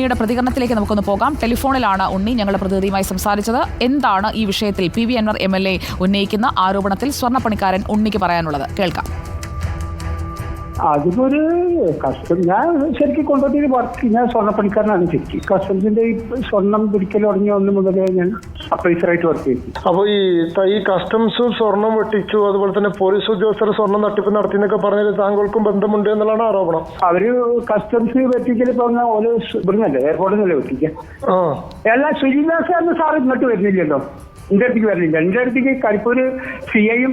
ഉണ്ണിയുടെ പ്രതികരണത്തിലേക്ക് നമുക്കൊന്ന് പോകാം. ടെലിഫോണിലാണ് ഉണ്ണി ഞങ്ങളുടെ പ്രതിനിധിയുമായി സംസാരിച്ചത്. എന്താണ് ഈ വിഷയത്തിൽ P V Anvar M L A ഉന്നയിക്കുന്ന ആരോപണത്തിൽ സ്വർണപ്പണിക്കാരൻ ഉണ്ണിക്ക് പറയാനുള്ളത്? കേൾക്കാം. അതിപ്പോ ഒരു കസ്റ്റം ഞാൻ ശരിക്കും കൊണ്ടുപോയി വർക്ക് ഞാൻ സ്വർണപ്പണിക്കാരനാണ് ശരിക്കും. കസ്റ്റംസിന്റെ ഈ സ്വർണം പിടിക്കൽ തുടങ്ങിയ ഒന്ന് മുതലേ ഞാൻ അപ്രൈസറായിട്ട് വർക്ക് ചെയ്തു അപ്പൊ ഈ തൈ ഈ കസ്റ്റംസും സ്വർണം വെട്ടിച്ചു അതുപോലെ തന്നെ പോലീസ് ഉദ്യോഗസ്ഥർ സ്വർണം തട്ടിപ്പ് നടത്തി എന്നൊക്കെ പറഞ്ഞത് താങ്കൾക്കും ബന്ധമുണ്ട് എന്നുള്ളതാണ് ആരോപണം. അവർ കസ്റ്റംസ് വെട്ടിക്കൽ പറഞ്ഞ ഓരോ ഇവിടുന്നല്ലേ എയർപോർട്ടിൽ നിന്നല്ലേ വെട്ടിക്കുക എല്ലാ ശ്രീനിവാസ സാർ ഇങ്ങോട്ട് വരുന്നില്ലല്ലോ. എന്റെ അടുത്തേക്ക് വരുന്നില്ല എന്റെ അടുത്തേക്ക് കരിപ്പൂര് സി ഐയും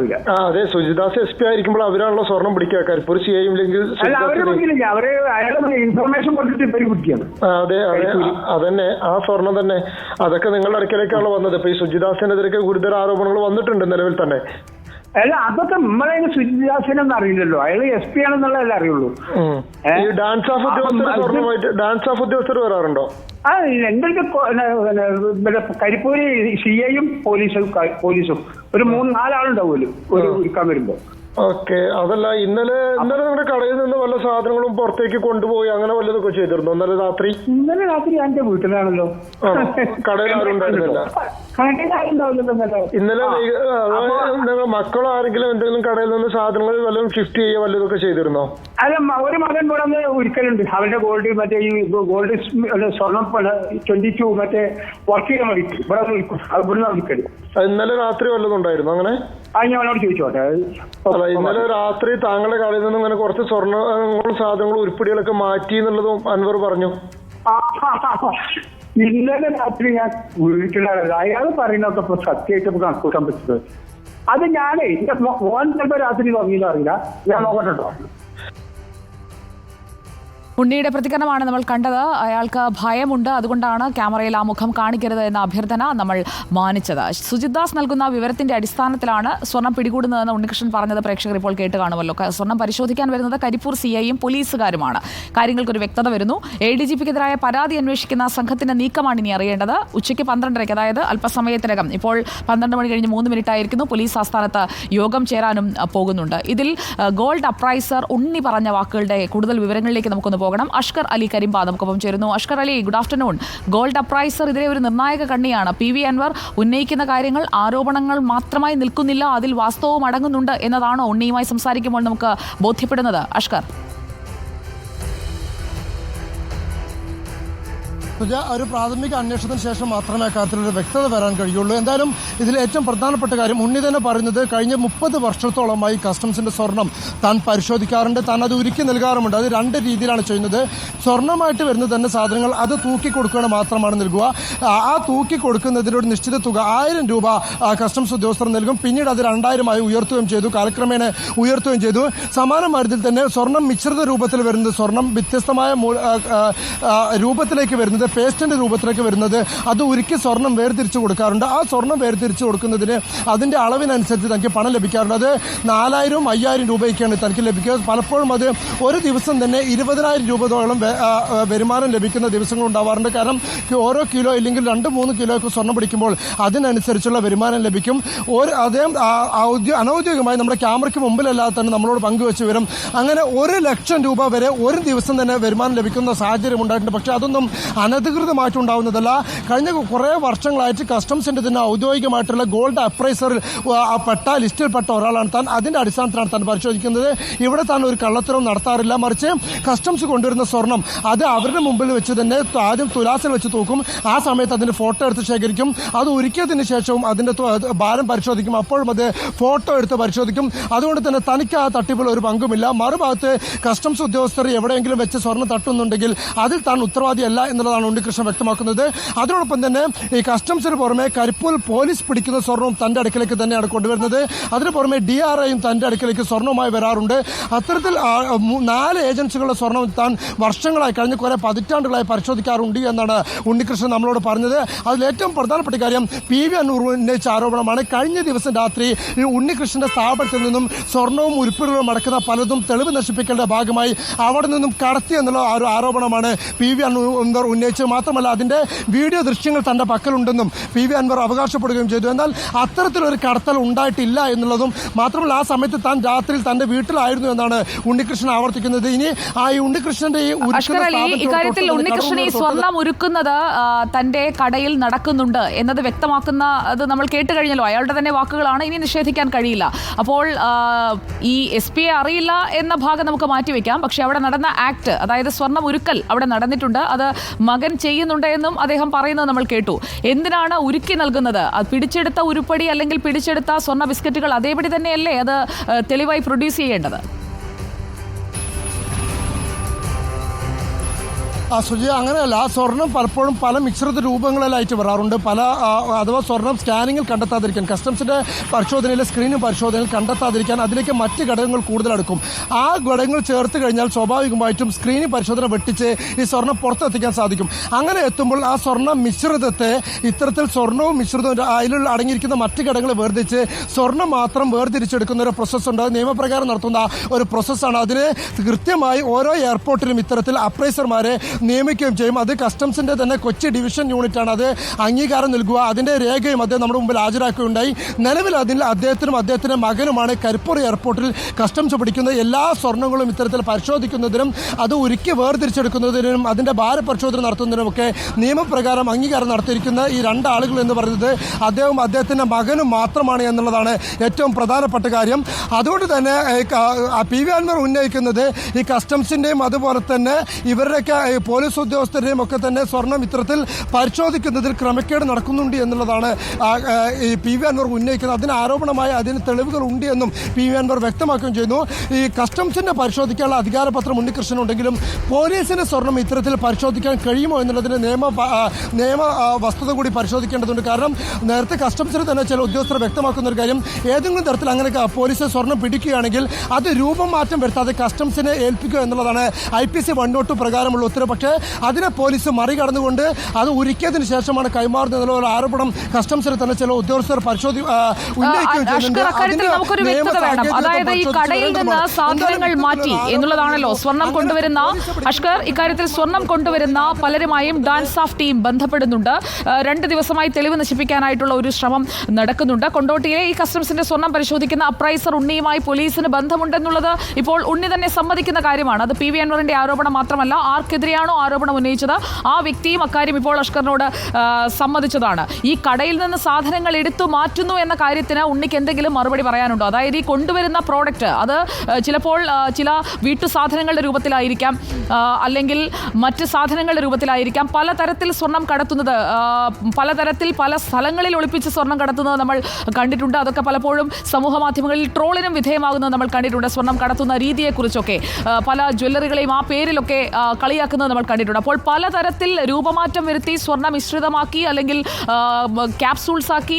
വരിക. ആ അതെ സുജിദാസ് എസ് പി ആയിരിക്കുമ്പോൾ അവരാണല്ലോ സ്വർണം പിടിക്കുക. കരിപ്പൂർ സി ഐയും ഇല്ലെങ്കിൽ അല്ല അവർ അയാളെ ഇൻഫർമേഷൻ കൊടുത്തിട്ട് ഇവർ പിടിക്കുകയാണ് അതെ അതെ അതന്നെ. ആ സ്വർണം തന്നെ. അതൊക്കെ നിങ്ങളുടെ അടുക്കലേക്കാണല്ലോ വന്നത്. ഇപ്പൊ ഈ സുജിദാസിനെതിരെ ഗുരുതര ആരോപണങ്ങൾ വന്നിട്ടുണ്ട് നിലവിൽ തന്നെ. അല്ല അതൊക്കെ നമ്മളെ സുജിദാസിനെ അറിയില്ലല്ലോ. അയാൾ എസ് പി ആണെന്നുള്ളതല്ലേ അറിയുള്ളൂ. ഡാൻസ് ഓഫ് ഉദ്യോഗസ്ഥർ ഡാൻസ് ഓഫ് ഉദ്യോഗസ്ഥർ വരാറുണ്ടോ? ആ എന്റെ കരിപ്പൂരി സി ഐയും പോലീസും പോലീസും. ഒരു മൂന്ന് നാലാളുണ്ടാവുമല്ലോ ഒരു ഇരിക്കാൻ വരുമ്പോ. ഓക്കെ. അതല്ല ഇന്നലെ ഇന്നലെ നിങ്ങളുടെ കടയിൽ നിന്ന് വല്ല സാധനങ്ങളും പുറത്തേക്ക് കൊണ്ടുപോയി അങ്ങനെ വല്ലതൊക്കെ ചെയ്തിരുന്നു? ഇന്നലെ രാത്രി? ഇന്നലെ രാത്രി എന്റെ വീട്ടിലാണല്ലോ? കടയിൽ ആരും ഉണ്ടായിരുന്നില്ല? ഇന്നലെ. ഞങ്ങൾ മക്കളോ ആരെങ്കിലും എന്തെങ്കിലും കടയിൽ നിന്ന് സാധനങ്ങൾ വല്ലതും ഷിഫ്റ്റ് ചെയ്യുക വല്ലതൊക്കെ ചെയ്തിരുന്നോ? അല്ല ഒരു മകൻ ഇവിടെ വന്ന് ഒരിക്കലുണ്ട്. അവന്റെ ഗോൾഡ് മറ്റേ ഈ ഗോൾഡ് സ്വർണം ട്വന്റി ടു മറ്റേ വർക്ക് ചെയ്യാൻ വേണ്ടി ഇവിടെ ഇവിടുന്ന് വിൽക്കൽ. ഇന്നലെ രാത്രി വല്ലതും ഉണ്ടായിരുന്നു അങ്ങനെ? ആ ഞാൻ അവനോട് ചോദിച്ചോട്ടെ. അല്ല ഇന്നലെ രാത്രി താങ്കളുടെ കടയിൽ നിന്ന് ഇങ്ങനെ കുറച്ച് സ്വർണ സാധനങ്ങളും ഉരുപ്പടികളൊക്കെ മാറ്റി എന്നുള്ളതും അൻവർ പറഞ്ഞു. ഇന്നലെ രാത്രി ഞാൻ വീട്ടിലാണ് അയാൾ പറയുന്നതൊക്കെ ഇപ്പൊ സത്യമായിട്ട് ഇപ്പൊ കണക്കൂട്ടാൻ പറ്റുന്നത് അത് ഞാനേ എന്റെ ഫോൺ ചിലപ്പോ രാത്രി തുടങ്ങിയെന്ന് അറിയില്ല. ഞാൻ നോക്കട്ടെ കേട്ടോ ഉണ്ണിയുടെ പ്രതികരണമാണ് നമ്മൾ കണ്ടത്. അയാൾക്ക് ഭയമുണ്ട്. അതുകൊണ്ടാണ് ക്യാമറയിൽ ആ മുഖം കാണിക്കരുത് എന്ന അഭ്യർത്ഥന നമ്മൾ മാനിച്ചത്. സുജിത് ദാസ് നൽകുന്ന വിവരത്തിന്റെ അടിസ്ഥാനത്തിലാണ് സ്വർണം പിടികൂടുന്നതെന്ന് ഉണ്ണികൃഷ്ണൻ പറഞ്ഞത്. പ്രേക്ഷകർ ഇപ്പോൾ കേട്ട് കാണുമല്ലോ. സ്വർണം പരിശോധിക്കാൻ വരുന്നത് കരിപ്പൂർ സി ഐയും പോലീസുകാരുമാണ്. കാര്യങ്ങൾക്കൊരു വ്യക്തത വരുന്നു. എ ഡി ജി പിക്കെതിരായ പരാതി അന്വേഷിക്കുന്ന സംഘത്തിന്റെ നീക്കമാണ് ഇനി അറിയേണ്ടത്. ഉച്ചയ്ക്ക് പന്ത്രണ്ടരയ്ക്ക് അതായത് അല്പസമയത്തിനകം. ഇപ്പോൾ പന്ത്രണ്ട് മണി കഴിഞ്ഞ് മൂന്ന് മിനിറ്റ് ആയിരിക്കുന്നു പോലീസ് ആസ്ഥാനത്ത് യോഗം ചേരാനും പോകുന്നുണ്ട്. ഇതിൽ ഗോൾഡ് അപ്രൈസർ ഉണ്ണി പറഞ്ഞ വാക്കുകളുടെ കൂടുതൽ വിവരങ്ങളിലേക്ക് നമുക്കൊന്ന് പോകണം. അഷ്കർ അലി കരിമ്പ നമുക്കൊപ്പം ചേരുന്നു. Ashkar Ali good afternoon gold appraiser ഇതിലെ ഒരു നിർണായക കണ്ണിയാണ്. പി വി അൻവർ ഉന്നയിക്കുന്ന കാര്യങ്ങൾ ആരോപണങ്ങൾ മാത്രമായി നിൽക്കുന്നില്ല അതിൽ വാസ്തവവും അടങ്ങുന്നുണ്ട് എന്നതാണോ ഉണ്ണിയുമായി സംസാരിക്കുമ്പോൾ നമുക്ക് ബോധ്യപ്പെടുന്നത്. അഷ്കർ. ഒരു പ്രാഥമിക അന്വേഷണത്തിന് ശേഷം മാത്രമേ അക്കാര്യത്തിലൊരു വ്യക്തത വരാൻ കഴിയുള്ളൂ. എന്തായാലും ഇതിൽ ഏറ്റവും പ്രധാനപ്പെട്ട കാര്യം ഉണ്ണി തന്നെ പറയുന്നത് കഴിഞ്ഞ മുപ്പത് വർഷത്തോളമായി കസ്റ്റംസിന്റെ സ്വർണം താൻ പരിശോധിക്കാറുണ്ട് താൻ അത് ഉരുക്കി നൽകാറുമുണ്ട്. അത് രണ്ട് രീതിയിലാണ് ചെയ്യുന്നത്. സ്വർണമായിട്ട് വരുന്ന തന്നെ സാധനങ്ങൾ അത് തൂക്കി കൊടുക്കുകയാണ് മാത്രമാണ് നൽകുക. ആ തൂക്കി കൊടുക്കുന്നതിലൊരു നിശ്ചിത തുക ആയിരം രൂപ കസ്റ്റംസ് ഉദ്യോഗസ്ഥർ നൽകും. പിന്നീട് അത് രണ്ടായിരമായി ഉയർത്തുകയും ചെയ്തു കാലക്രമേണ ഉയർത്തുകയും ചെയ്തു. സമാന മരുതിൽ തന്നെ സ്വർണം മിശ്രിത രൂപത്തിൽ വരുന്നത് സ്വർണം വ്യത്യസ്തമായ രൂപത്തിലേക്ക് വരുന്നത് പേസ്റ്റിന്റെ രൂപത്തിലേക്ക് വരുന്നത് അത് ഉരുക്കി സ്വർണം വേർതിരിച്ചു കൊടുക്കാറുണ്ട്. ആ സ്വർണം വേർതിരിച്ചു കൊടുക്കുന്നതിന് അതിന്റെ അളവിനനുസരിച്ച് തനിക്ക് പണം ലഭിക്കാറുണ്ട്. അത് നാലായിരവും അയ്യായിരം രൂപയ്ക്കാണ് തനിക്ക് ലഭിക്കുക. പലപ്പോഴും അത് ഒരു ദിവസം തന്നെ ഇരുപതിനായിരം രൂപയോളം വരുമാനം ലഭിക്കുന്ന ദിവസങ്ങൾ ഉണ്ടാവാറുണ്ട്. കാരണം ഓരോ കിലോ ഇല്ലെങ്കിൽ രണ്ട് മൂന്ന് കിലോ ഒക്കെ സ്വർണം പിടിക്കുമ്പോൾ അതിനനുസരിച്ചുള്ള വരുമാനം ലഭിക്കും. ഒരു അദ്ദേഹം അനൗദ്യോഗികമായി നമ്മുടെ ക്യാമറയ്ക്ക് മുമ്പിലല്ലാതെ തന്നെ നമ്മളോട് പങ്കുവെച്ച് വരും. അങ്ങനെ ഒരു ലക്ഷം രൂപ വരെ ഒരു ദിവസം തന്നെ വരുമാനം ലഭിക്കുന്ന സാഹചര്യം ഉണ്ടായിട്ടുണ്ട്. പക്ഷേ അതൊന്നും അനധികൃതമായിട്ടുണ്ടാവുന്നതല്ല. കഴിഞ്ഞ കുറേ വർഷങ്ങളായിട്ട് കസ്റ്റംസിന്റെ തന്നെ ഔദ്യോഗികമായിട്ടുള്ള ഗോൾഡ് അപ്രൈസറിൽ പെട്ട ലിസ്റ്റിൽ പെട്ട ഒരാളാണ് താൻ. അതിന്റെ അടിസ്ഥാനത്തിലാണ് താൻ പരിശോധിക്കുന്നത്. ഇവിടെ താൻ ഒരു കള്ളത്തരവും നടത്താറില്ല. മറിച്ച് കസ്റ്റംസ് കൊണ്ടുവരുന്ന സ്വർണം അത് അവരുടെ മുമ്പിൽ വെച്ച് തന്നെ ആദ്യം തുലാസിൽ വെച്ച് തൂക്കും. ആ സമയത്ത് അതിന്റെ ഫോട്ടോ എടുത്ത് ശേഖരിക്കും. അത് ഒരുക്കിയതിന് ശേഷവും അതിന്റെ ഭാരം പരിശോധിക്കും. അപ്പോഴും അത് ഫോട്ടോ എടുത്ത് പരിശോധിക്കും. അതുകൊണ്ട് തന്നെ തനിക്ക് ആ തട്ടിപ്പിൽ ഒരു പങ്കുമില്ല. മറുഭാഗത്ത് കസ്റ്റംസ് ഉദ്യോഗസ്ഥർ എവിടെയെങ്കിലും വെച്ച് സ്വർണം തട്ടുന്നുണ്ടെങ്കിൽ അതിൽ താൻ ഉത്തരവാദിയല്ല എന്നുള്ളതാണ് ഉണ്ണികൃഷ്ണൻ വ്യക്തമാക്കുന്നത്. അതിനോടൊപ്പം തന്നെ ഈ കസ്റ്റംസിന് പുറമെ കരിപ്പൂൽ പോലീസ് പിടിക്കുന്ന സ്വർണവും തന്റെ അടുക്കലേക്ക് തന്നെയാണ് കൊണ്ടുവരുന്നത്. അതിന് പുറമെ ഡി ആർ ഐയും തന്റെ അടുക്കലേക്ക് സ്വർണവുമായി വരാറുണ്ട്. അത്തരത്തിൽ നാല് ഏജൻസികളുടെ സ്വർണം താൻ വർഷങ്ങളായി കഴിഞ്ഞ കുറെ പതിറ്റാണ്ടുകളായി പരിശോധിക്കാറുണ്ട് എന്നാണ് ഉണ്ണികൃഷ്ണൻ നമ്മളോട് പറഞ്ഞത്. അതിലേറ്റവും പ്രധാനപ്പെട്ട കാര്യം പി വി അന്നൂർ ഉന്നയിച്ച ആരോപണമാണ്. കഴിഞ്ഞ ദിവസം രാത്രി ഈ ഉണ്ണികൃഷ്ണന്റെ സ്ഥാപനത്തിൽ നിന്നും സ്വർണവും ഉരുപ്പിടുകളും അടക്കുന്ന പലതും തെളിവ് നശിപ്പിക്കേണ്ട ഭാഗമായി അവിടെ നിന്നും കടത്തി എന്നുള്ള ആരോപണമാണ് പി വി അന്നൂർ ഉന്നയിച്ച വെച്ച് മാത്രമല്ല അതിന്റെ വീഡിയോ ദൃശ്യങ്ങൾ തന്റെ പക്കലുണ്ടെന്നും പി വി അൻവർ അവകാശപ്പെടുകയും ചെയ്തു. എന്നാൽ അത്തരത്തിലൊരു കടത്തൽ ഉണ്ടായിട്ടില്ല എന്നുള്ളതും മാത്രമല്ല ആ സമയത്ത് താൻ രാത്രിയിൽ തന്റെ വീട്ടിലായിരുന്നു എന്നാണ് ഉണ്ണികൃഷ്ണൻ ആവർത്തിക്കുന്നത്. ഇനി ആ ഈ ഉണ്ണികൃഷ്ണന്റെ ഈ ഇക്കാര്യത്തിൽ ഉണ്ണികൃഷ്ണൻ ഈ സ്വർണം സ്വർണം ഒരുക്കുന്നത് തന്റെ കടയിൽ നടക്കുന്നുണ്ട് എന്നത് വ്യക്തമാക്കുന്ന അത് നമ്മൾ കേട്ട് കഴിഞ്ഞല്ലോ. അയാളുടെ തന്നെ വാക്കുകളാണ് ഇനി നിഷേധിക്കാൻ കഴിയില്ല. അപ്പോൾ ഈ എസ് പി അറിയില്ല എന്ന ഭാഗം നമുക്ക് മാറ്റിവെക്കാം. പക്ഷേ അവിടെ നടന്ന ആക്ട് അതായത് സ്വർണം ഒരുക്കൽ അവിടെ നടന്നിട്ടുണ്ട്. അത് മകൻ ചെയ്യുന്നുണ്ട് എന്നും അദ്ദേഹം പറയുന്നത് നമ്മൾ കേട്ടു. എന്തിനാണ് ഉരുക്കി നൽകുന്നത്? അത് പിടിച്ചെടുത്ത ഉരുപ്പടി അല്ലെങ്കിൽ പിടിച്ചെടുത്ത സ്വർണ ബിസ്ക്കറ്റുകൾ അതേപടി തന്നെയല്ലേ അത് തെളിവായി പ്രൊഡ്യൂസ് ചെയ്യേണ്ടത്? ആ സുജി അങ്ങനെയല്ല. ആ സ്വർണം പലപ്പോഴും പല മിശ്രിത രൂപങ്ങളിലായിട്ട് വരാറുണ്ട്. പല അഥവാ സ്വർണം സ്കാനിങ്ങിൽ കണ്ടെത്താതിരിക്കാൻ കസ്റ്റംസിന്റെ പരിശോധനയിലെ സ്ക്രീനിങ് പരിശോധനയിൽ കണ്ടെത്താതിരിക്കാൻ അതിലേക്ക് മറ്റ് ഘടകങ്ങൾ കൂടുതലെടുക്കും ആ ഘടകങ്ങൾ ചേർത്ത് കഴിഞ്ഞാൽ സ്വാഭാവികമായിട്ടും സ്ക്രീനിങ് പരിശോധന വെട്ടിച്ച് ഈ സ്വർണം പുറത്തെത്തിക്കാൻ സാധിക്കും. അങ്ങനെ എത്തുമ്പോൾ ആ സ്വർണ മിശ്രിതത്തെ ഇത്തരത്തിൽ സ്വർണവും മിശ്രിതവും അതിലുള്ള അടങ്ങിയിരിക്കുന്ന മറ്റ് ഘടകങ്ങളെ വേർതിരിച്ച് സ്വർണം മാത്രം വേർതിരിച്ചെടുക്കുന്ന ഒരു പ്രോസസ്സ് ഉണ്ട്. നിയമപ്രകാരം നടത്തുന്ന ഒരു പ്രോസസ്സാണ് അതിന് കൃത്യമായി ഓരോ എയർപോർട്ടിലും ഇത്തരത്തിൽ അപ്രൈസർമാരെ നിയമിക്കുകയും ചെയ്യും. അത് കസ്റ്റംസിന്റെ തന്നെ കൊച്ചി ഡിവിഷൻ യൂണിറ്റാണ് അത് അംഗീകാരം നൽകുക. അതിന്റെ രേഖയും അദ്ദേഹം നമ്മുടെ മുമ്പിൽ ഹാജരാക്കുകയുണ്ടായി. നിലവിൽ അതിൽ അദ്ദേഹത്തിനും അദ്ദേഹത്തിന്റെ മകനുമാണ് കരിപ്പൂർ എയർപോർട്ടിൽ കസ്റ്റംസ് പിടിക്കുന്ന എല്ലാ സ്വർണങ്ങളും ഇത്തരത്തിൽ പരിശോധിക്കുന്നതിനും അത് ഉരുക്കി വേർതിരിച്ചെടുക്കുന്നതിനും ഭാര ഭാരപരിശോധന നടത്തുന്നതിനുമൊക്കെ നിയമപ്രകാരം അംഗീകാരം നടത്തിയിരിക്കുന്ന ഈ രണ്ടാളുകൾ എന്ന് പറയുന്നത് അദ്ദേഹം അദ്ദേഹത്തിന്റെ മകനും മാത്രമാണ് എന്നുള്ളതാണ് ഏറ്റവും പ്രധാനപ്പെട്ട കാര്യം. അതുകൊണ്ട് തന്നെ പി വി അൻവർ ഉന്നയിക്കുന്നത് ഈ കസ്റ്റംസിന്റെയും അതുപോലെ തന്നെ ഇവരുടെയൊക്കെ പോലീസ് ഉദ്യോഗസ്ഥരെയും ഒക്കെ തന്നെ സ്വർണം ഇത്തരത്തിൽ പരിശോധിക്കുന്നതിൽ ക്രമക്കേട് നടക്കുന്നുണ്ട് എന്നുള്ളതാണ് ഈ പി വി അൻവർ ഉന്നയിക്കുന്നത്. അതിന് ആരോപണമായ അതിന് തെളിവുകൾ ഉണ്ട് എന്നും പി വി അൻവർ വ്യക്തമാക്കുകയും ചെയ്യുന്നു. ഈ കസ്റ്റംസിന്റെ പരിശോധിക്കാനുള്ള അധികാരപത്രം ഉണ്ണികൃഷ്ണൻ ഉണ്ടെങ്കിലും പോലീസിന് സ്വർണം ഇത്തരത്തിൽ പരിശോധിക്കാൻ കഴിയുമോ എന്നുള്ളതിന് നിയമ നിയമ വസ്തുത കൂടി പരിശോധിക്കേണ്ടതുണ്ട്. കാരണം നേരത്തെ കസ്റ്റംസിന് തന്നെ ചില ഉദ്യോഗസ്ഥർ വ്യക്തമാക്കുന്ന ഒരു കാര്യം ഏതെങ്കിലും തരത്തിൽ അങ്ങനെ പോലീസ് സ്വർണം പിടിക്കുകയാണെങ്കിൽ അത് രൂപം മാറ്റം വരുത്താതെ കസ്റ്റംസിനെ ഏൽപ്പിക്കുക എന്നുള്ളതാണ് I P C one nought പ്രകാരമുള്ള ഉത്തരവ്. പക്ഷേ അതിനെ പോലീസ് മറികടന്നുകൊണ്ട് അത് ഉരുക്കിയതിനു ശേഷമാണ് കൈമാറുന്നത് ഒരു ആരോപണം കസ്റ്റംസിൽ തന്നെ ചില ഉദ്യോഗസ്ഥർ പരിശോധി അതായത് ഈ കടയിൽ നിന്ന്. സാധനങ്ങൾ മാറ്റി എന്നുള്ളതാണല്ലോ സ്വർണം കൊണ്ടുവരുന്ന. അഷ്കർ ഇക്കാര്യത്തിൽ സ്വർണം കൊണ്ടുവരുന്ന പലരുമായും ഡാൻസ് ഓഫ് ടീം ബന്ധപ്പെടുന്നുണ്ട്. രണ്ട് ദിവസമായി തെളിവ് നശിപ്പിക്കാനായിട്ടുള്ള ഒരു ശ്രമം നടക്കുന്നുണ്ട്. കൊണ്ടോട്ടിയിലെ ഈ കസ്റ്റംസിന്റെ സ്വർണം പരിശോധിക്കുന്ന അപ്രൈസർ ഉണ്ണിയുമായി പോലീസിന് ബന്ധമുണ്ടെന്നുള്ളത് ഇപ്പോൾ ഉണ്ണി തന്നെ സമ്മതിക്കുന്ന കാര്യമാണ്. അത് പി വി അൻവറിന്റെ ആരോപണം മാത്രമല്ല ആർക്കെതിരെയാണോ ആരോപണം ഉന്നയിച്ചത്? ആ വ്യക്തിയും അക്കാര്യം ഇപ്പോൾ അഷ്കറിനോട് സമ്മതിച്ചതാണ്. ഈ കടയിൽ നിന്ന് സാധനങ്ങൾ എടുത്തു മാറ്റുന്നു എന്ന കാര്യത്തിന് ഉണ്ണിക്ക് എന്തെങ്കിലും മറുപടി പറയാനുണ്ടോ? അതായത് ഈ കൊണ്ടുവരുന്ന പ്രോഡക്റ്റ് അത് ചിലപ്പോൾ ചില വീട്ടു സാധനങ്ങളുടെ രൂപത്തിലായിരിക്കാം അല്ലെങ്കിൽ മറ്റ് സാധനങ്ങളുടെ രൂപത്തിലായിരിക്കാം. പലതരത്തിൽ സ്വർണം കടത്തുന്നത് പലതരത്തിൽ പല സ്ഥലങ്ങളിൽ ഒളിപ്പിച്ച് സ്വർണം കടത്തുന്നത് നമ്മൾ കണ്ടിട്ടുണ്ട്. അതൊക്കെ പലപ്പോഴും സമൂഹ മാധ്യമങ്ങളിൽ ട്രോളിനും വിധേയമാകുന്നത് നമ്മൾ കണ്ടിട്ടുണ്ട്. സ്വർണം കടത്തുന്ന രീതിയെക്കുറിച്ചൊക്കെ പല ജ്വല്ലറികളെയും ആ പേരിലൊക്കെ കളിയാക്കുന്നത് നമ്മൾ കണ്ടിട്ടുണ്ട്. അപ്പോൾ പലതരത്തിൽ രൂപമാറ്റം വരുത്തി സ്വർണ മിശ്രിതമാക്കി അല്ലെങ്കിൽ ക്യാപ്സൂൾസ് ആക്കി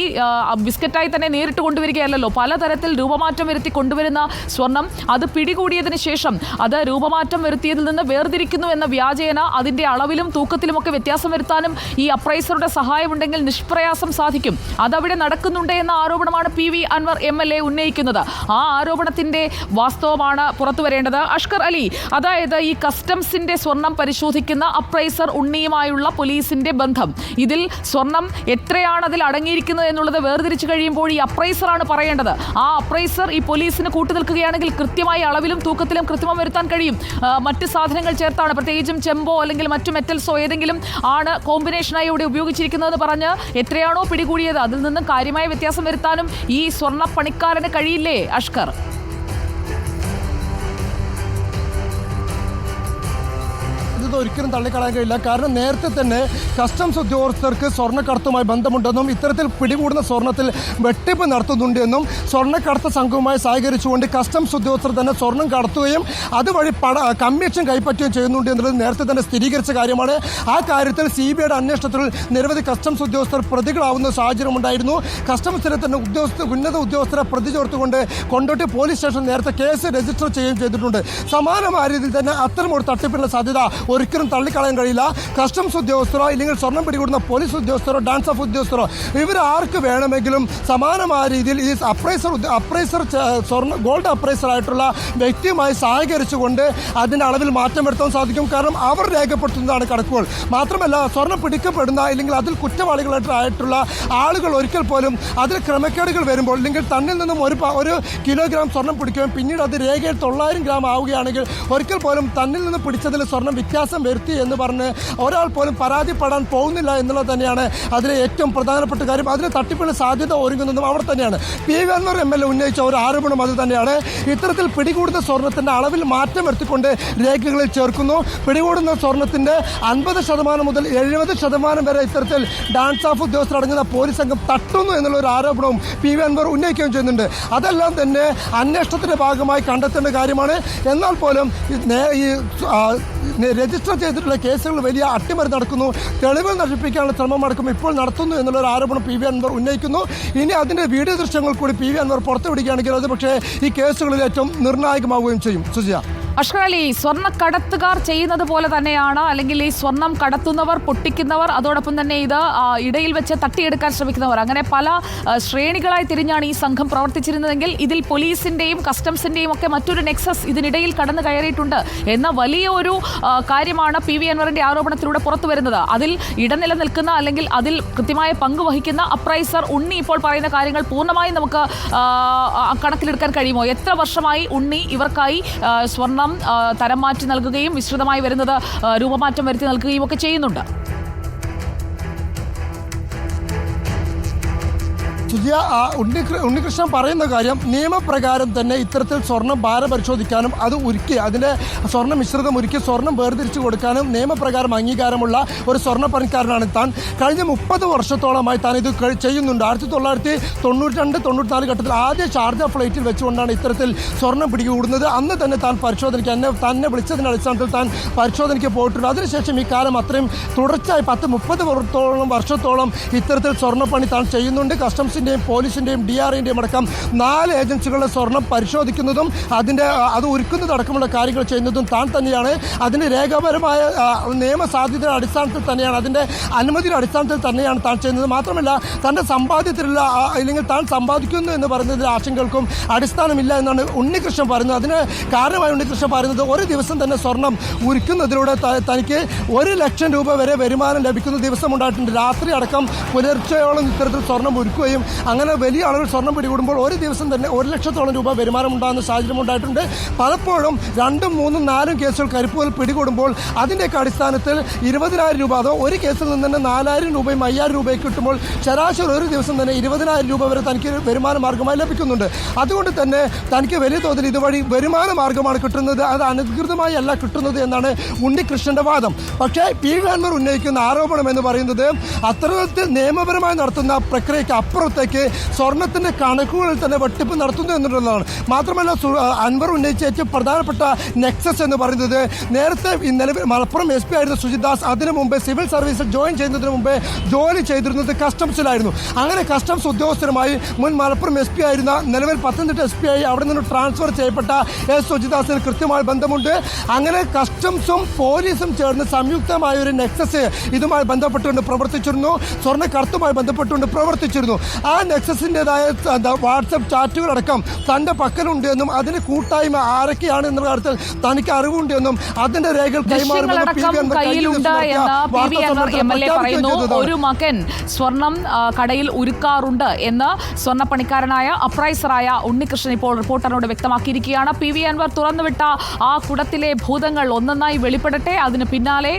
ബിസ്ക്കറ്റായി തന്നെ നേരിട്ട് കൊണ്ടുവരികയല്ലല്ലോ. പലതരത്തിൽ രൂപമാറ്റം വരുത്തി കൊണ്ടുവരുന്ന സ്വർണം അത് പിടികൂടിയതിന് ശേഷം അത് രൂപമാറ്റം വരുത്തിയതിൽ നിന്ന് വേർതിരിക്കുന്നു എന്ന വ്യാജേന അതിന്റെ അളവിലും തൂക്കത്തിലുമൊക്കെ വ്യത്യാസം വരുത്താനും ഈ അപ്രൈസറുടെ സഹായമുണ്ടെങ്കിൽ നിഷ്പ്രയാസം സാധിക്കും. അതവിടെ നടക്കുന്നുണ്ട് എന്ന ആരോപണമാണ് P V Anvar M L A ഉന്നയിക്കുന്നത്. ആ ആരോപണത്തിന്റെ വാസ്തവമാണ് പുറത്തു വരേണ്ടത്. അഷ്കർ അലി അതായത് ഈ കസ്റ്റംസിന്റെ സ്വർണം പരിശോധിക്കുന്ന അപ്രൈസർ ഉണ്ണിയുമായുള്ള പോലീസിന്റെ ബന്ധം. ഇതിൽ സ്വർണം എത്രയാണ് അതിൽ അടങ്ങിയിരിക്കുന്നത് എന്നുള്ളത് വേർതിരിച്ചു കഴിയുമ്പോൾ ഈ അപ്രൈസറാണ് പറയേണ്ടത്. ആ അപ്രൈസർ ഈ പോലീസിന് കൂട്ടുനിൽക്കുകയാണെങ്കിൽ കൃത്യമായി അളവിലും തൂക്കത്തിലും കൃത്രിമം വരുത്താൻ കഴിയും. മറ്റ് സാധനങ്ങൾ ചേർത്താണ്. പ്രത്യേകിച്ചും ചെമ്പോ അല്ലെങ്കിൽ മറ്റു മെറ്റൽസോ ഏതെങ്കിലും ആണ് കോമ്പിനേഷനായി ഇവിടെ ഉപയോഗിച്ചിരിക്കുന്നതെന്ന് പറഞ്ഞ് എത്രയാണോ പിടികൂടിയത്. അതിൽ നിന്നും കാര്യമായ വ്യത്യാസം വരുത്താനും ഈ സ്വർണ പണിക്കാരന് കഴിയില്ലേ അഷ്കർ? ഇത് ഒരിക്കലും തള്ളിക്കളയാൻ കഴിയില്ല. കാരണം നേരത്തെ തന്നെ കസ്റ്റംസ് ഉദ്യോഗസ്ഥർക്ക് സ്വർണക്കടത്തുമായി ബന്ധമുണ്ടെന്നും ഇത്തരത്തിൽ പിടികൂടുന്ന സ്വർണത്തിൽ വെട്ടിപ്പ് നടത്തുന്നുണ്ടെന്നും സ്വർണക്കടത്ത് സംഘവുമായി സഹകരിച്ചുകൊണ്ട് കസ്റ്റംസ് ഉദ്യോഗസ്ഥർ തന്നെ സ്വർണം കടത്തുകയും അതുവഴി പട കമ്മീഷൻ കൈപ്പറ്റുകയും ചെയ്യുന്നുണ്ട് എന്നുള്ളത് നേരത്തെ തന്നെ സ്ഥിരീകരിച്ച കാര്യമാണ്. ആ കാര്യത്തിൽ സി ബി ഐയുടെ അന്വേഷണത്തിൽ നിരവധി കസ്റ്റംസ് ഉദ്യോഗസ്ഥർ പ്രതികളാവുന്ന സാഹചര്യമുണ്ടായിരുന്നു കസ്റ്റംസിലെ തന്നെ ഉദ്യോഗസ്ഥ ഉന്നത ഉദ്യോഗസ്ഥരെ പ്രതി ചേർത്തുകൊണ്ട് കൊണ്ടോട്ടി പോലീസ് സ്റ്റേഷൻ നേരത്തെ കേസ് രജിസ്റ്റർ ചെയ്യുകയും ചെയ്തിട്ടുണ്ട്. സമാനമായ രീതിയിൽ തന്നെ അത്തരം ഒരു തട്ടിപ്പിനുള്ള സാധ്യത ഒരിക്കലും തള്ളിക്കളയാൻ കഴിയില്ല. കസ്റ്റംസ് ഉദ്യോഗസ്ഥരോ ഇല്ലെങ്കിൽ സ്വർണം പിടികൂടുന്ന പോലീസ് ഉദ്യോഗസ്ഥരോ ഡാൻസ് ഓഫ് ഉദ്യോഗസ്ഥരോ ഇവർ ആർക്ക് വേണമെങ്കിലും സമാനമായ രീതിയിൽ ഈ അപ്രൈസർ അപ്രൈസർ സ്വർണ ഗോൾഡ് അപ്രൈസർ ആയിട്ടുള്ള വ്യക്തിയുമായി സഹകരിച്ചുകൊണ്ട് അതിന്റെ അളവിൽ മാറ്റം വരുത്താൻ സാധിക്കും. കാരണം അവർ രേഖപ്പെടുത്തുന്നതാണ് കണക്കുകൾ. മാത്രമല്ല സ്വർണം പിടിക്കപ്പെടുന്ന അല്ലെങ്കിൽ അതിൽ കുറ്റവാളികളായിട്ടുള്ള ആളുകൾ ഒരിക്കൽ പോലും അതിൽ ക്രമക്കേടുകൾ വരുമ്പോൾ അല്ലെങ്കിൽ തന്നിൽ നിന്നും ഒരു ഒരു കിലോഗ്രാം സ്വർണം പിടിക്കുകയും പിന്നീട് അത് രേഖയിൽ തൊള്ളായിരം ഗ്രാം ആവുകയാണെങ്കിൽ ഒരിക്കൽ പോലും തന്നിൽ നിന്ന് പിടിച്ചതിൽ സ്വർണം വ്യത്യാസം വരുത്തി എന്ന് പറഞ്ഞ് ഒരാൾ പോലും പരാതിപ്പെടാൻ പോകുന്നില്ല എന്നുള്ളത് തന്നെയാണ് അതിലെ ഏറ്റവും പ്രധാനപ്പെട്ട കാര്യം. അതിന് തട്ടിപ്പിന് സാധ്യത ഒരുങ്ങുന്നതും അവിടെ തന്നെയാണ്. P V Anvar M L A ഉന്നയിച്ച ഒരു ആരോപണം അത് തന്നെയാണ്. ഇത്തരത്തിൽ പിടികൂടുന്ന സ്വർണത്തിന്റെ അളവിൽ മാറ്റം വരുത്തിക്കൊണ്ട് രേഖകളിൽ ചേർക്കുന്നു. പിടികൂടുന്ന സ്വർണത്തിന്റെ അൻപത് ശതമാനം മുതൽ എഴുപത് ശതമാനം വരെ ഇത്തരത്തിൽ ഡാൻസ് ഓഫ് ഉദ്യോഗസ്ഥർ അടങ്ങുന്ന പോലീസ് സംഘം തട്ടുന്നു എന്നുള്ള ഒരു ആരോപണവും പി വി അൻവർ ഉന്നയിക്കുകയും ചെയ്യുന്നുണ്ട്. അതെല്ലാം തന്നെ അന്വേഷണത്തിന്റെ ഭാഗമായി കണ്ടെത്തേണ്ട കാര്യമാണ്. എന്നാൽ പോലും ഈ നെ- രജിസ്റ്റർ ചെയ്തിട്ടുള്ള കേസുകൾ വലിയ അട്ടിമറി നടക്കുന്നു. തെളിവ് നശിപ്പിക്കാനുള്ള ശ്രമം അടക്കം ഇപ്പോൾ നടത്തുന്നു എന്നുള്ള ഒരു ആരോപണം പി വി അൻവർ ഉന്നയിക്കുന്നു. ഇനി അതിന്റെ വീഡിയോ ദൃശ്യങ്ങൾ കൂടി പി വി അൻവർ പുറത്തുവിടുകയാണെങ്കിൽ അത് പക്ഷേ ഈ കേസുകളിൽ ഏറ്റവും നിർണായകമാവുകയും ചെയ്യും. സുജിയ. അഷ്കർ അലി സ്വർണക്കടത്തുകാർ ചെയ്യുന്നത് പോലെ തന്നെയാണ് അല്ലെങ്കിൽ ഈ സ്വർണം കടത്തുന്നവർ പൊട്ടിക്കുന്നവർ അതോടൊപ്പം തന്നെ ഇത് ഇടയിൽ വെച്ച് തട്ടിയെടുക്കാൻ ശ്രമിക്കുന്നവർ. അങ്ങനെ പല ശ്രേണികളായി തിരിഞ്ഞാണ് ഈ സംഘം പ്രവർത്തിച്ചിരുന്നതെങ്കിൽ ഇതിൽ പോലീസിന്റെയും കസ്റ്റംസിന്റെയും ഒക്കെ മറ്റൊരു നെക്സസ് ഇതിനിടയിൽ കടന്നു കയറിയിട്ടുണ്ട് എന്ന വലിയ ഒരു കാര്യമാണ് പി വി അൻവറിന്റെ ആരോപണത്തിലൂടെ പുറത്തു വരുന്നത്. അതിൽ ഇടനില നിൽക്കുന്ന അല്ലെങ്കിൽ അതിൽ കൃത്യമായ പങ്ക് വഹിക്കുന്ന അപ്രൈസർ ഉണ്ണി ഇപ്പോൾ പറയുന്ന കാര്യങ്ങൾ പൂർണമായും നമുക്ക് കണക്കിലെടുക്കാൻ കഴിയുമോ? എത്ര വർഷമായി ഉണ്ണി ഇവർക്കായി സ്വർണം തരം മാറ്റി നൽകുകയും വിസ്തൃതമായി വരുന്നത് രൂപമാറ്റം വരുത്തി നൽകുകയും ഒക്കെ ചെയ്യുന്നുണ്ട്. സുജിയ ആ, ഉണ്ണികൃ ഉണ്ണികൃഷ്ണൻ പറയുന്ന കാര്യം നിയമപ്രകാരം തന്നെ ഇത്തരത്തിൽ സ്വർണം ഭാര പരിശോധിക്കാനും അത് ഉരുക്കി അതിന്റെ സ്വർണ മിശ്രിതം ഉരുക്കി സ്വർണം വേർതിരിച്ചു കൊടുക്കാനും നിയമപ്രകാരം അംഗീകാരമുള്ള ഒരു സ്വർണ പണിക്കാരനാണ് താൻ. കഴിഞ്ഞ മുപ്പത് വർഷത്തോളമായി താൻ ഇത് ചെയ്യുന്നുണ്ട്. ആയിരത്തി തൊള്ളായിരത്തി തൊണ്ണൂറ്റി രണ്ട് തൊണ്ണൂറ്റിനാല് ഘട്ടത്തിൽ ആദ്യ ഷാർജ ഫ്ലൈറ്റിൽ വെച്ചുകൊണ്ടാണ് ഇത്തരത്തിൽ സ്വർണം പിടികൂടുന്നത്. അന്ന് തന്നെ താൻ പരിശോധനയ്ക്ക് എന്നെ തന്നെ വിളിച്ചതിന്റെ അടിസ്ഥാനത്തിൽ താൻ പരിശോധനയ്ക്ക് പോയിട്ടുണ്ട്. അതിനുശേഷം ഈ കാലം അത്രയും തുടർച്ചയായി പത്ത് മുപ്പത് വർഷത്തോളം വർഷത്തോളം ഇത്തരത്തിൽ സ്വർണപ്പണി താൻ ചെയ്യുന്നുണ്ട്. കസ്റ്റംസിന്റെയും പോലീസിന്റെയും ഡി ആർ ഐന്റെയും അടക്കം നാല് ഏജൻസികളുടെ സ്വർണം പരിശോധിക്കുന്നതും അതിന്റെ അത് ഒരുക്കുന്നതടക്കമുള്ള കാര്യങ്ങൾ ചെയ്യുന്നതും താൻ തന്നെയാണ്. അതിന്റെ രേഖാപരമായ നിയമസാധ്യതയുടെ അടിസ്ഥാനത്തിൽ തന്നെയാണ് അതിന്റെ അനുമതിയുടെ അടിസ്ഥാനത്തിൽ തന്നെയാണ് താൻ ചെയ്യുന്നത്. മാത്രമല്ല തന്റെ സമ്പാദ്യത്തിലുള്ള അല്ലെങ്കിൽ താൻ സമ്പാദിക്കുന്നു എന്ന് പറയുന്നതിൽ ആശങ്കകൾക്കും അടിസ്ഥാനമില്ല എന്നാണ് ഉണ്ണികൃഷ്ണൻ പറയുന്നത്. അതിന് കാരണമായി ഉണ്ണികൃഷ്ണൻ പറയുന്നത് ഒരു ദിവസം തന്നെ സ്വർണം ഉരുക്കുന്നതിലൂടെ തനിക്ക് ഒരു ലക്ഷം രൂപ വരെ വരുമാനം ലഭിക്കുന്ന ദിവസം ഉണ്ടായിട്ടുണ്ട്. രാത്രി അടക്കം പുലർച്ചയോളം ഇത്തരത്തിൽ സ്വർണം ഉരുക്കുകയും അങ്ങനെ വലിയ അളവിൽ സ്വർണം പിടികൂടുമ്പോൾ ഒരു ദിവസം തന്നെ ഒരു ലക്ഷത്തോളം രൂപ വരുമാനം ഉണ്ടാകുന്ന സാഹചര്യം ഉണ്ടായിട്ടുണ്ട്. പലപ്പോഴും രണ്ടും മൂന്നും നാലും കേസുകൾ കരിപ്പൂരിൽ പിടികൂടുമ്പോൾ അതിന്റെയൊക്കെ അടിസ്ഥാനത്തിൽ ഇരുപതിനായിരം രൂപ അതോ ഒരു കേസിൽ നിന്ന് തന്നെ നാലായിരം രൂപയും അയ്യായിരം രൂപയും കിട്ടുമ്പോൾ ശരാശരി ഒരു ദിവസം തന്നെ ഇരുപതിനായിരം രൂപ വരെ തനിക്ക് വരുമാന മാർഗമായി ലഭിക്കുന്നുണ്ട്. അതുകൊണ്ട് തന്നെ തനിക്ക് വലിയ തോതിൽ ഇതുവഴി വരുമാന മാർഗമാണ് കിട്ടുന്നത്. അത് അനധികൃതമായി അല്ല കിട്ടുന്നത് എന്നാണ് ഉണ്ണികൃഷ്ണന്റെ വാദം. പക്ഷേ പി ഗവൺമെന്റ് ഉന്നയിക്കുന്ന ആരോപണം എന്ന് പറയുന്നത് അത്തരത്തിൽ നിയമപരമായി നടത്തുന്ന പ്രക്രിയയ്ക്ക് അപ്പുറത്തേക്ക് സ്വർണത്തിന്റെ കണക്കുകളിൽ തന്നെ വെട്ടിപ്പ് നടത്തുന്നു എന്നുള്ളതാണ്. മാത്രമല്ല അൻവർ ഉന്നയിച്ച ഏറ്റവും പ്രധാനപ്പെട്ട നെക്സസ് എന്ന് പറയുന്നത് നേരത്തെ നിലവിൽ മലപ്പുറം എസ് പി ആയിരുന്ന സുജിദാസ് അതിനു മുമ്പ് സിവിൽ സർവീസിൽ ജോയിൻ ചെയ്യുന്നതിന് മുമ്പ് ജോലി ചെയ്തിരുന്നത് കസ്റ്റംസിലായിരുന്നു അങ്ങനെ കസ്റ്റംസ് ഉദ്യോഗസ്ഥരുമായി മുൻ മലപ്പുറം എസ് പി ആയിരുന്ന നിലവിൽ പത്തനംതിട്ട എസ് പി ആയി അവിടെ നിന്ന് ട്രാൻസ്ഫർ ചെയ്യപ്പെട്ട എസ് സുജിദാസിന് കൃത്യമായ ബന്ധമുണ്ട്. അങ്ങനെ കസ്റ്റംസും പോലീസും ചേർന്ന് സംയുക്തമായ ഒരു നെക്സസ് ഇതുമായി ബന്ധപ്പെട്ടുകൊണ്ട് പ്രവർത്തിച്ചിരുന്നു. സ്വർണക്കടത്തുമായി ബന്ധപ്പെട്ടുകൊണ്ട് പ്രവർത്തിച്ചിരുന്നു. നെക്സസിന്റെതായ വാട്സപ്പ് ചാറ്റുകളടക്കം തന്റെ പക്കലുണ്ട് എന്നും അതിന് കൂട്ടായ്മ ആരൊക്കെയാണ് എന്നുള്ള കാര്യത്തിൽ തനിക്ക് അറിവുണ്ട് എന്നും അതിന്റെ രേഖകൾ കൈമാറുമെന്ന് എന്ന് ഒരു മകൻ സ്വർണം കടയിൽ ഉരുക്കാറുണ്ട് എന്ന് സ്വർണപ്പണിക്കാരനായ അപ്രൈസറായ ഉണ്ണികൃഷ്ണൻ ഇപ്പോൾ റിപ്പോർട്ടറിനോട് വ്യക്തമാക്കിയിരിക്കുകയാണ്. പി വി അൻവർ തുറന്നുവിട്ട ആ കുടത്തിലെ ഭൂതങ്ങൾ ഒന്നൊന്നായി വെളിപ്പെടട്ടെ. അതിന് പിന്നാലെ